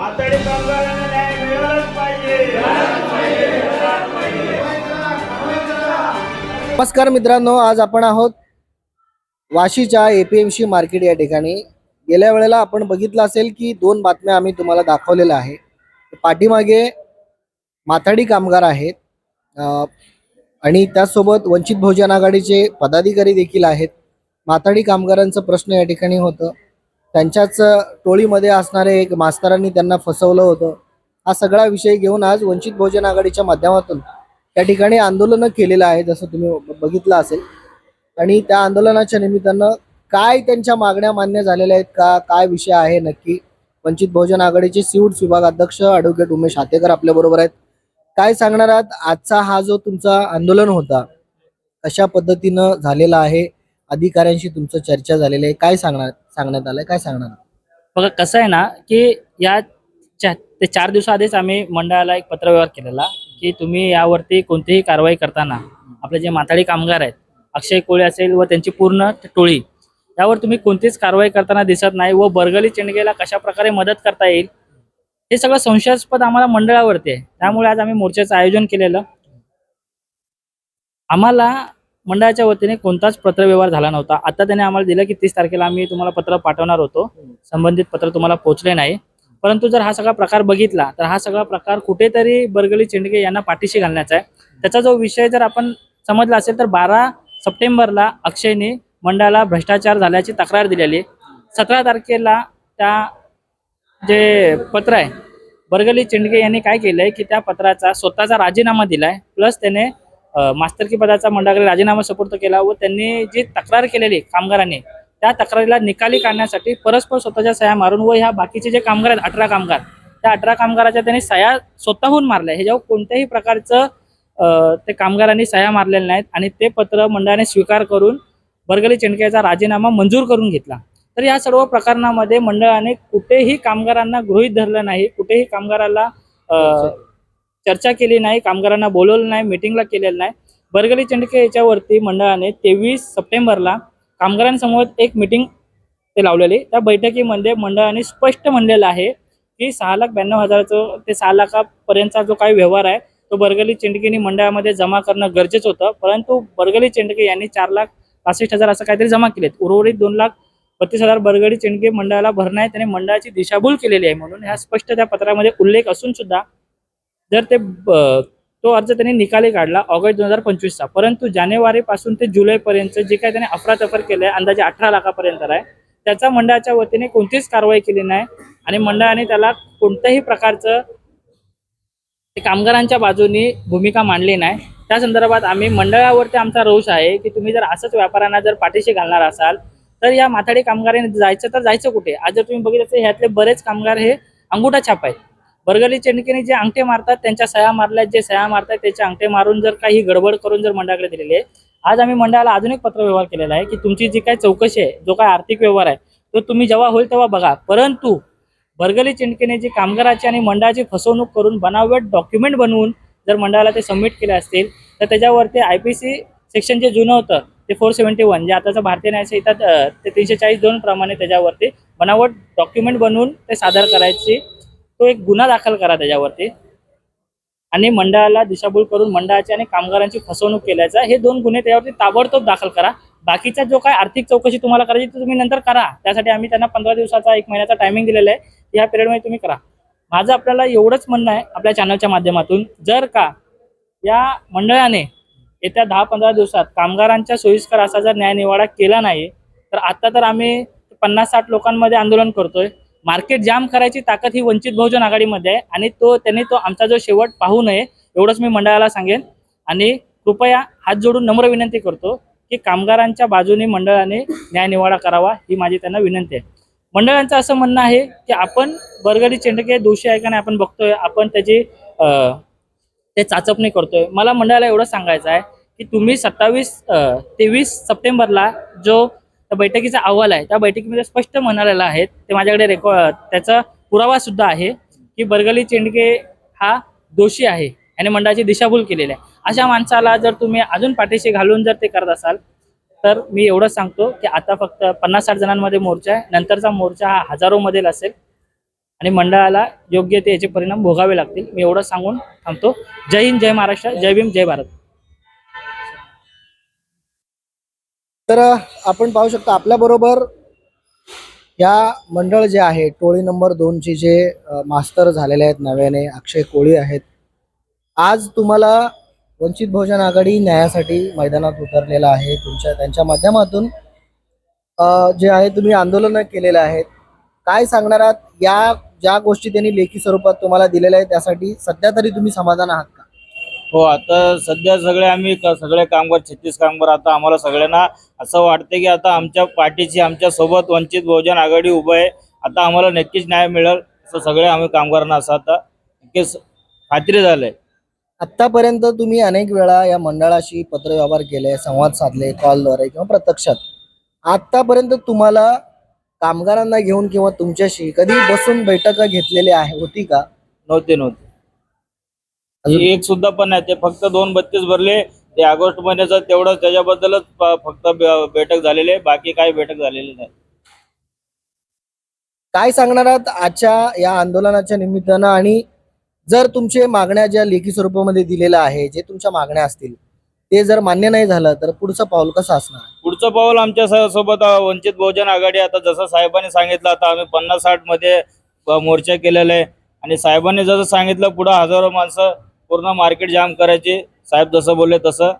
माथाडी कामगारांना न्याय मिळालाच पाहिजे. नमस्कार मित्रांनो आज आपण आहोत वाशीच्या एपीएमसी मार्केट या ठिकाणी. गेल्या वेळेला आपण बघितलं असेल की दोन बातम्या आम्ही तुम्हाला दाखवलेल्या आहे पाठीमागे माथाडी कामगार आहेत आणि त्याचसोबत वंचित बहुजन आघाडीचे पदाधिकारी देखील आहेत. माथाडी कामगारांचं प्रश्न या ठिकाणी होतं. त्यांच्याच टोळीमध्ये असणारे एक मास्तरांनी त्यांना फसवलं होतं. हा सगळा विषय घेऊन आज वंचित बहुजन आघाडीच्या माध्यमातून त्या ठिकाणी आंदोलनं केलेलं आहे जसं तुम्ही बघितलं असेल. आणि त्या आंदोलनाच्या निमित्तानं काय त्यांच्या मागण्या मान्य झालेल्या आहेत का काय विषय आहे नक्की? वंचित बहुजन आघाडीचे सिवूड्स विभाग अध्यक्ष ॲडव्होकेट उमेश हातेकर आपल्या बरोबर आहेत. काय सांगणार आहात? आजचा हा जो तुमचा आंदोलन होता कशा पद्धतीनं झालेला आहे? अधिकाऱ्यांशी तुमचं चर्चा झालेली आहे. काय सांगणार? सांगण्यात आलंय. काय सांगणार? बघा कसं आहे ना की या चा ते चार दिवसाआधीच आम्ही मंडळाला एक पत्रव्यवहार केलेला की तुम्ही यावरती कोणतीही कारवाई करताना आपले जे माथाडी कामगार आहेत अक्षय कोळी असेल व त्यांची पूर्ण टोळी यावर तुम्ही कोणतीच कारवाई करताना दिसत नाही व बरगली चेंडगेला कशा प्रकारे मदत करता येईल हे सगळं संशयास्पद आम्हाला मंडळावरती आहे. त्यामुळे आज आम्ही मोर्चाचं आयोजन केलेलं. आम्हाला मंडळाच्या वतीने कोणताच पत्रव्यवहार झाला नव्हता. आता त्याने आम्हाला दिलं की तीस तारखेला आम्ही तुम्हाला पत्र पाठवणार होतो. संबंधित पत्र तुम्हाला पोहोचले नाही. परंतु जर हा सगळा प्रकार बघितला तर हा सगळा प्रकार कुठेतरी बरगली चेंडगे यांना पाठीशी घालण्याचा आहे. त्याचा जो विषय जर आपण समजला असेल तर बारा सप्टेंबरला अक्षयने मंडळाला भ्रष्टाचार झाल्याची तक्रार दिलेली आहे. सतरा तारखेला त्या जे पत्र आहे बरगली चेंडगे यांनी काय केलंय की त्या पत्राचा स्वतःचा राजीनामा दिलाय प्लस त्याने मास्तरकी पदाचा मंडळाकडे राजीनामा सुपूर्द केला व त्यांनी जी तक्रार केलेली कामगारांनी त्या तक्रारीला निकाली काढण्यासाठी परस्पर स्वतःच्या सह्या मारून व ह्या बाकीचे जे कामगार आहेत अठरा कामगार त्या अठरा कामगाराच्या त्यांनी सह्या स्वतःहून मारल्या. ह्याच्यावर कोणत्याही प्रकारचं ते कामगारांनी सह्या मारलेल्या नाहीत आणि ते पत्र मंडळाने स्वीकार करून बरगली चिंडक्याचा राजीनामा मंजूर करून घेतला. तर या सर्व प्रकरणामध्ये मंडळाने कुठेही कामगारांना गृहीत धरलं नाही कुठेही कामगाराला चर्चा केली नाही कामगारांना बोलवलं नाही मिटिंगला केलेलं नाही. बरगली चंडके याच्यावरती मंडळाने तेवीस सप्टेंबरला कामगारांसमोर एक मिटिंग ते लावलेली. त्या बैठकीमध्ये मंडळाने स्पष्ट म्हणलेलं आहे की सहा लाख ब्याण्णव हजाराचं ते सहा लाखापर्यंतचा जो काही व्यवहार आहे तो बरगली चेंडकेनी मंडळामध्ये जमा करणं गरजेचं होतं. परंतु बरगली चेंडके यांनी चार लाख पासष्ट हजार असं काहीतरी जमा केलेत. उर्वरित दोन लाख बत्तीस हजार बरगडी चेंडके मंडळाला भरणं आहे त्याने मंडळाची दिशाभूल केलेली आहे म्हणून ह्या स्पष्ट त्या पत्रामध्ये उल्लेख असून सुद्धा जर ते तो अर्ज त्यांनी निकाली काढला ऑगस्ट दोन हजार पंचवीसचा. परंतु जानेवारी पासून ते जुलैपर्यंत जे काही त्याने अफरातफर केलं आहे अंदाजे अठरा लाखापर्यंत आहे त्याचा मंडळाच्या वतीने कोणतीच कारवाई केली नाही आणि मंडळाने त्याला कोणत्याही प्रकारचं कामगारांच्या बाजूनी भूमिका मांडली नाही. त्या संदर्भात आम्ही मंडळावरती आमचा रोष आहे की तुम्ही जर असंच व्यापाऱ्यांना जर पाठीशी घालणार असाल तर या माथाडी कामगारांनी जायचं तर जायचं कुठे? आज जर तुम्ही बघितलं तर ह्यातले बरेच कामगार हे अंगुठा छाप आहेत. बरगली चेंडकीने जे अंगठे मारतात त्यांच्या सह्या मारल्यात जे सह्या मारतात त्याचे अंगठे मारून जर काही गडबड करून जर मंडळाकडे दिलेली आहे आज आम्ही मंडळाला अजून एक पत्र व्यवहार केलेला आहे की तुमची जी काही चौकशी आहे जो काही आर्थिक व्यवहार आहे तो तुम्ही जेव्हा होईल तेव्हा बघा. परंतु बरगली चिंडकेने जी कामगाराची आणि मंडळाची फसवणूक करून बनावट डॉक्युमेंट बनवून जर मंडळाला ते सबमिट केले असतील तर त्याच्यावरती आय पी सी सेक्शन जे जुनं होतं ते फोर सेव्हन्टी वन जे आताचं भारतीय न्यायसंहिता ते तीनशे चाळीस दोन प्रमाणे त्याच्यावरती बनावट डॉक्युमेंट बनवून ते सादर करायची तो एक गुन्हा दाखल करा त्याच्यावरती. आणि मंडळाला दिशाभूल करून मंडळाची आणि कामगारांची फसवणूक केल्याचा हे दोन गुन्हे त्यावरती ताबडतोब दाखल करा. बाकीचा जो काय आर्थिक चौकशी तुम्हाला करायची तुम्ही नंतर करा. त्यासाठी आम्ही त्यांना पंधरा दिवसाचा एक महिन्याचा टायमिंग दिलेला आहे. या पिरियडमध्ये तुम्ही करा. माझं आपल्याला एवढंच म्हणणं आहे आपल्या चॅनलच्या माध्यमातून. जर का या मंडळाने येत्या दहा पंधरा दिवसात कामगारांच्या सोयीस्कर असा जर न्यायनिवाडा केला नाही तर आता तर आम्ही पन्नास साठ लोकांमध्ये आंदोलन करतोय. मार्केट जाम करायची ताकद ही वंचित बहुजन आघाडीमध्ये आहे आणि तो त्यांनी तो आमचा जो शेवट पाहू नये एवढंच मी मंडळाला सांगेन. आणि कृपया हात जोडून नम्र विनंती करतो की कामगारांच्या बाजूने मंडळाने न्यायनिवाडा करावा ही माझी त्यांना विनंती आहे. मंडळांचं असं म्हणणं आहे की आपण बरगडी चेंडके दोषी आहे का नाही आपण बघतोय आपण त्याची ते चाचपणी करतोय. मला मंडळाला एवढं सांगायचं आहे की तुम्ही सत्तावीस तेवीस सप्टेंबरला जो त्या बैठकीचा अहवाल आहे. त्या बैठकीमध्ये स्पष्ट म्हणालेला आहे ते माझ्याकडे रेकॉर्ड त्याचा पुरावा सुद्धा आहे की बरगली चेंडके हा दोषी आहे. याने मंडळाची दिशाभूल केलेली आहे. अशा माणसाला जर तुम्ही अजून पाठीशी घालून जर ते करत असाल तर मी एवढंच सांगतो की आता फक्त पन्नास साठ जणांमध्ये मोर्चा आहे. नंतरचा मोर्चा हा हजारोमधील असेल. आणि मंडळाला योग्य ते याचे परिणाम भोगावे लागतील. मी एवढं सांगून थांबतो. जय हिंद जय महाराष्ट्र जय भीम जय भारत. तर आपण पाहू शकता आपल्याबरोबर या मंडळ जे आहे टोळी नंबर दोनचे जे मास्तर झालेले आहेत नव्याने अक्षय कोळी आहेत. आज तुम्हाला वंचित बहुजन आघाडी न्यायासाठी मैदानात उतरलेला आहे. तुमच्या त्यांच्या माध्यमातून जे आहे तुम्ही आंदोलनं केलेलं आहेत काय सांगणार आहात? या ज्या गोष्टी त्यांनी लेखी स्वरूपात तुम्हाला दिलेल्या आहेत त्यासाठी सध्या तरी तुम्ही समाधान आहात हो आता सध्या सगळे आम्ही क- सगळे कामगार छत्तीस कामगार आता आम्हाला सगळ्यांना असं वाटतं की आता आमच्या पाठीची आमच्यासोबत वंचित बहुजन आघाडी उभं आहे. आता आम्हाला नक्कीच न्याय मिळेल असं सगळे आम्ही कामगारांना असं आता नक्कीच खात्री झालंय. आतापर्यंत तुम्ही अनेक वेळा या मंडळाशी पत्रव्यवहार केले संवाद साधले कॉलद्वारे किंवा प्रत्यक्षात. आतापर्यंत तुम्हाला कामगारांना घेऊन किंवा तुमच्याशी कधी बसून बैठका घेतलेली आहे होती का? नव्हते नव्हते. एक सुद्धा पण नाही. ते फक्त दोन बत्तीस भरले. ते ऑगस्ट महिन्याचं तेवढं त्याच्याबद्दलच फक्त बैठक झालेली आहे. बाकी काही बैठक झालेली नाही. काय सांगणार आहात आजच्या या आंदोलनाच्या निमित्तानं? आणि जर तुमचे मागण्या ज्या लेखी स्वरूपामध्ये दिलेल्या आहे जे तुमच्या मागण्या असतील ते जर मान्य नाही झालं तर पुढचं पाऊल कसं असणार? पुढचं पाऊल आमच्यासोबत वंचित बहुजन आघाडी आता जसं साहेबांनी सांगितलं आता आम्ही पन्नास साठमध्ये मोर्चा केलेला आहे. आणि साहेबांनी जसं सांगितलं पुढं हजारो माणसं पूर्ण मार्केट जाम करायचे. साहेब जसं बोलले तसं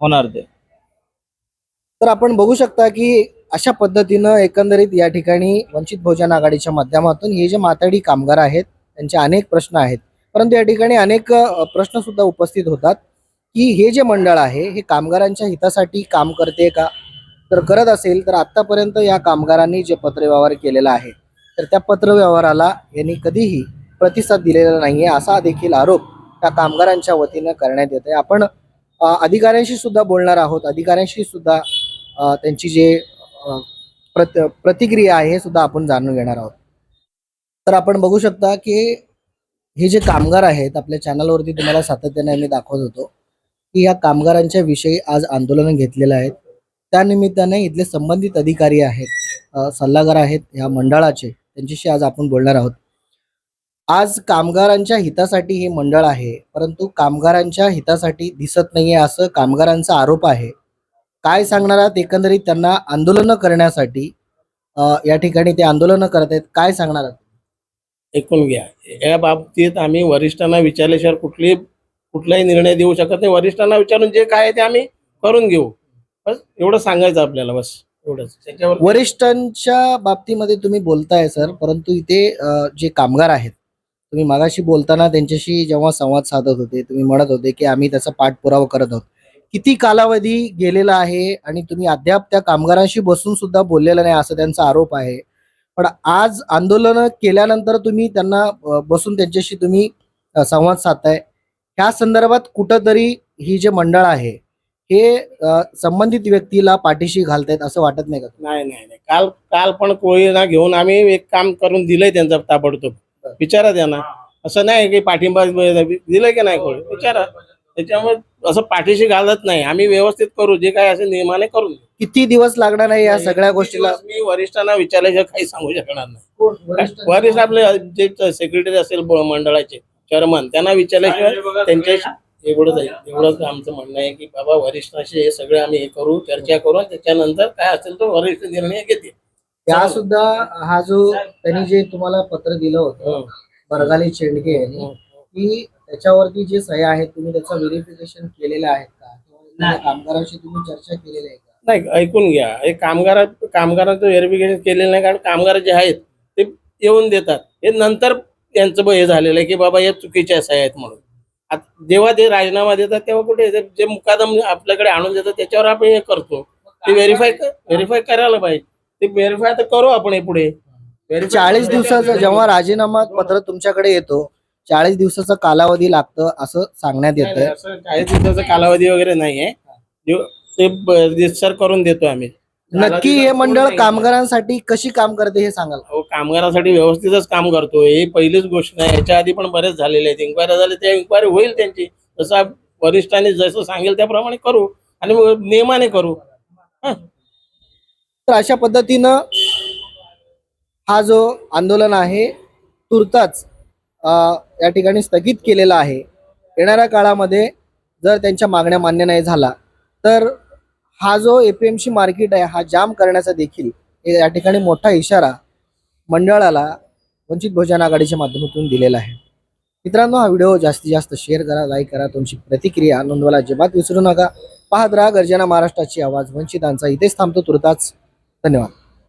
होणार ते. तर आपण बघू शकता की अशा पद्धतीनं एकंदरीत या ठिकाणी वंचित बहुजन आघाडीच्या माध्यमातून हे जे मातडी कामगार आहेत त्यांचे अनेक प्रश्न आहेत. परंतु या ठिकाणी अनेक प्रश्न सुद्धा उपस्थित होतात की हे जे मंडळ आहे हे कामगारांच्या हितासाठी काम करते का? तर करत असेल तर आतापर्यंत या कामगारांनी जे पत्रव्यवहार केलेला आहे तर त्या पत्रव्यवहाराला यांनी कधीही प्रतिसाद दिलेला नाहीये असा देखील आरोप त्या कामगारांच्या वतीनं करण्यात येत आहे. आपण अधिकाऱ्यांशी सुद्धा बोलणार आहोत. अधिकाऱ्यांशी सुद्धा त्यांची जे प्रत प्रतिक्रिया आहे हे सुद्धा आपण जाणून घेणार आहोत. तर आपण बघू शकता की हे जे कामगार आहेत आपल्या चॅनलवरती तुम्हाला सातत्याने आम्ही दाखवत होतो की या कामगारांच्या विषयी आज आंदोलन घेतलेलं आहे त्यानिमित्ताने इथले संबंधित अधिकारी आहेत सल्लागार आहेत ह्या मंडळाचे त्यांच्याशी आज आपण बोलणार आहोत. आज कामगारांच्या हितासाठी हे मंडळ आहे परंतु कामगारांच्या हितासाठी दिसत नाहीये असं कामगारांचा आरोप आहे. काय सांगणार आहात एकंदरीत त्यांना आंदोलनं करण्यासाठी या ठिकाणी ते आंदोलनं करत आहेत काय सांगणार आहात ऐकून घ्या. या बाबतीत आम्ही वरिष्ठांना विचारल्याशिवाय कुठली कुठलाही निर्णय देऊ शकत नाही. वरिष्ठांना विचारून जे काय आहे ते आम्ही करून घेऊ. बस एवढं सांगायचं आपल्याला बस एवढंच. त्याच्यावर वरिष्ठांच्या बाबतीमध्ये तुम्ही बोलताय सर परंतु इथे जे कामगार आहेत तुम्ही मागाशी बोलताना त्यांच्याशी जेव्हा संवाद साधत होते तुम्ही म्हणत होते की आम्ही त्याचा पाठपुरावा करत आहोत. किती कालावधी गेलेला आहे आणि तुम्ही अद्याप त्या कामगारांशी बसून सुद्धा बोललेला नाही असा त्यांचा आरोप आहे. पण आज आंदोलन केल्यानंतर तुम्ही त्यांना बसून त्यांच्याशी तुम्ही संवाद साधताय. ह्या संदर्भात कुठंतरी ही जे मंडळ आहे हे संबंधित व्यक्तीला पाठीशी घालतायत असं वाटत नाही का? नाही नाही नाही. काल काल पण कोळीना घेऊन आम्ही एक काम करून दिलंय त्यांचं ताबडतोब. विचारा त्यांना असं नाही की पाठिंबा दिलंय की नाही कोळी विचारा. त्याच्यामुळे असं पाठीशी घालत नाही. आम्ही व्यवस्थित करू. जे काय असेल नियमाने करून देऊ. किती दिवस लागणार आहे या सगळ्या गोष्टीला? दिवस मी वरिष्ठांना विचारल्याशिवाय काही सांगू शकणार नाही. वरिष्ठ? आपले जे सेक्रेटरी असेल मंडळाचे चेअरमन त्यांना विचारल्याशिवाय त्यांच्याशी एवढंच आहे. एवढंच आमचं म्हणणं आहे की बाबा वरिष्ठांशी हे सगळे आम्ही हे करू चर्चा करू. त्याच्यानंतर काय असेल तो वरिष्ठ निर्णय घेतील. या सुद्धा हा जो त्यांनी जे तुम्हाला पत्र दिलं होतं हं. बरगाली चेंडके यांनी हं. की त्याच्यावरती जे सह्या आहेत तुम्ही त्याचं व्हेरिफिकेशन केलेलं आहे का? किंवा कामगारांशी तुम्ही चर्चा केलेली आहे का? नाही ऐकून घ्या. हे कामगार कामगारांचं व्हेरिफिकेशन केलेलं नाही कारण कामगार जे आहेत ते येऊन देतात. हे नंतर त्यांचं हे झालेलं आहे की बाबा हे चुकीचे असं आहेत म्हणून. आता जेव्हा ते राजीनामा देतात तेव्हा कुठे जे मुकादम आपल्याकडे आणून देतात त्याच्यावर आपण हे करतो. ते व्हेरीफाय व्हेरीफाय करायला पाहिजे. ते व्हेरीफाय तर करू आपण हे पुढे चाळीस दिवसाचं जेव्हा राजीनामा पत्र तुमच्याकडे येतो चाळीस दिवसाचा कालावधी लागतं असं सांगण्यात असं चाळीस दिवसाचा कालावधी वगैरे नाहीये ते सर करून देतो आम्ही. नक्की हे मंडळ कामगारांसाठी कशी काम करते हे सांगाल? अहो कामगारांसाठी व्यवस्थितच काम करतो ही पहिलीच गोष्ट नाही. याच्या आधी पण बरेच झालेले आहेत. इन्क्वायरी झाले त्या इन्क्वायरी होईल त्यांची. जसं वरिष्ठांनी जसं सांगेल त्याप्रमाणे करू. आणि नियमाने करू. तर अशा पद्धतीनं हा जो आंदोलन आहे तुर्ताच या ठिकाणी स्थगित केलेला आहे. येणाऱ्या काळामध्ये जर त्यांच्या मागण्या मान्य नाही झाला तर हा जो एपीएमसी मार्केट आहे हा जाम करण्याचा देखील या ठिकाणी मोठा इशारा मंडळाला वंचित बहुजन आघाडीच्या माध्यमातून दिलेला आहे. मित्रांनो हा व्हिडिओ जास्तीत जास्त शेअर करा लाईक करा तुमची प्रतिक्रिया नोंदवायला अजिबात विसरू नका. पाहत राहा गर्जना महाराष्ट्राची आवाज वंचितांचा इथेच थांबतो तुर्ताच. धन्यवाद